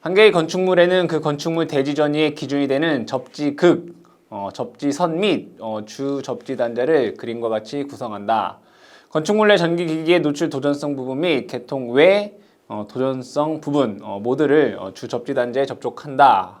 한 개의 건축물에는 그 건축물 대지 전이의 기준이 되는 접지 극, 어, 접지선 및 어, 주 접지 단자를 그림과 같이 구성한다. 건축물 내 전기 기기의 노출 도전성 부분 및 개통 외 어, 도전성 부분 어, 모두를 어, 주 접지 단자에 접촉한다.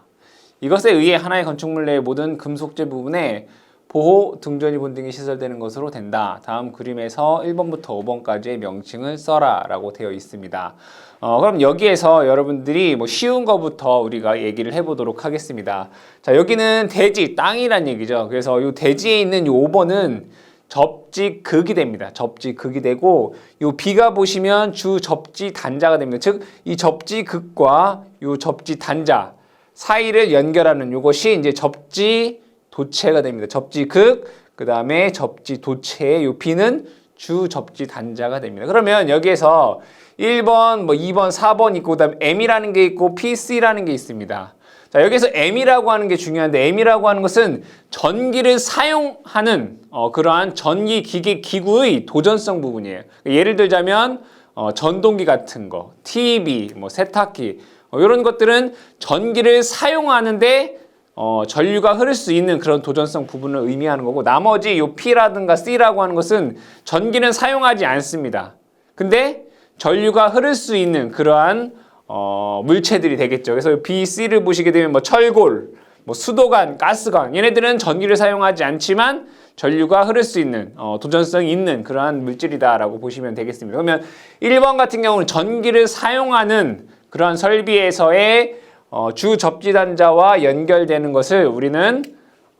이것에 의해 하나의 건축물 내의 모든 금속재 부분에 보호 등전이 본등이 시설되는 것으로 된다. 다음 그림에서 1번부터 5번까지의 명칭을 써라 라고 되어 있습니다. 어, 그럼 여기에서 여러분들이 뭐 쉬운 거부터 우리가 얘기를 해보도록 하겠습니다. 자, 여기는 대지, 땅이란 얘기죠. 그래서 이 대지에 있는 이 5번은 접지 극이 됩니다. 접지 극이 되고 요 B가 보시면 주 접지 단자가 됩니다. 즉 이 접지 극과 요 접지 단자 사이를 연결하는 요것이 이제 접지 도체가 됩니다. 접지극 그 다음에 접지 도체의 요 B는 주 접지 단자가 됩니다. 그러면 여기에서 1번, 뭐 2번, 4번 있고 그 다음에 M이라는 게 있고 PC라는 게 있습니다. 자, 여기서 M이라고 하는 게 중요한데 M이라고 하는 것은 전기를 사용하는 어, 그러한 전기 기기 기구의 도전성 부분이에요. 예를 들자면 어, 전동기 같은 거, TV, 뭐 세탁기 어, 이런 것들은 전기를 사용하는데 어, 전류가 흐를 수 있는 그런 도전성 부분을 의미하는 거고 나머지 요 P라든가 C라고 하는 것은 전기는 사용하지 않습니다. 근데 전류가 흐를 수 있는 그러한 어, 물체들이 되겠죠. 그래서 B, C를 보시게 되면 뭐 철골, 뭐 수도관, 가스관 얘네들은 전기를 사용하지 않지만 전류가 흐를 수 있는 어, 도전성이 있는 그러한 물질이다라고 보시면 되겠습니다. 그러면 1번 같은 경우는 전기를 사용하는 그러한 설비에서의 어, 주 접지 단자와 연결되는 것을 우리는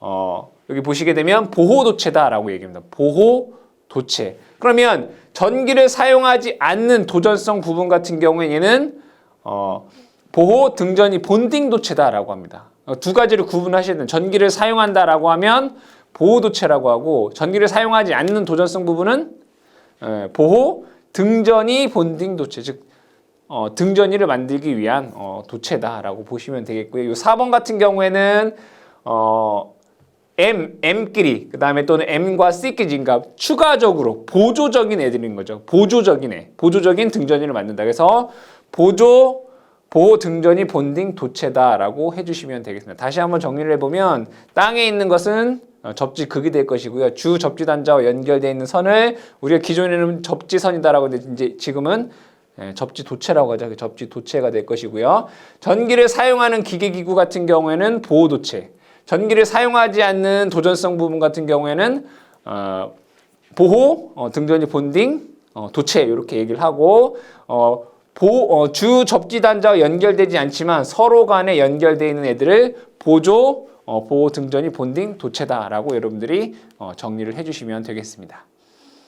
어, 여기 보시게 되면 보호 도체다라고 얘기합니다. 보호 도체. 그러면 전기를 사용하지 않는 도전성 부분 같은 경우에는 어, 보호 등전이 본딩 도체다라고 합니다. 어, 두 가지를 구분하셔야 돼요. 전기를 사용한다라고 하면 보호 도체라고 하고 전기를 사용하지 않는 도전성 부분은 에, 보호 등전이 본딩 도체 즉 어, 등전이를 만들기 위한 어, 도체다라고 보시면 되겠고요. 이 4번 같은 경우에는 어, M, M끼리 그 다음에 또는 M과 C끼리 그러니까 추가적으로 보조적인 애들인 거죠. 보조적인 애, 보조적인 등전이를 만든다. 그래서 보조 보호 등전이 본딩 도체다라고 해주시면 되겠습니다. 다시 한번 정리를 해보면 땅에 있는 것은 어, 접지 극이 될 것이고요. 주 접지 단자와 연결되어 있는 선을 우리가 기존에는 접지선이다라고 했는데 이제 지금은 예, 접지 도체라고 하죠. 그 접지 도체가 될 것이고요. 전기를 사용하는 기계 기구 같은 경우에는 보호 도체. 전기를 사용하지 않는 도전성 부분 같은 경우에는 어, 보호 어, 등전이 본딩 어, 도체 이렇게 얘기를 하고 어, 보, 어, 주 접지 단자와 연결되지 않지만 서로 간에 연결되어 있는 애들을 보조 어, 보호 등전이 본딩 도체다라고 여러분들이 어, 정리를 해주시면 되겠습니다.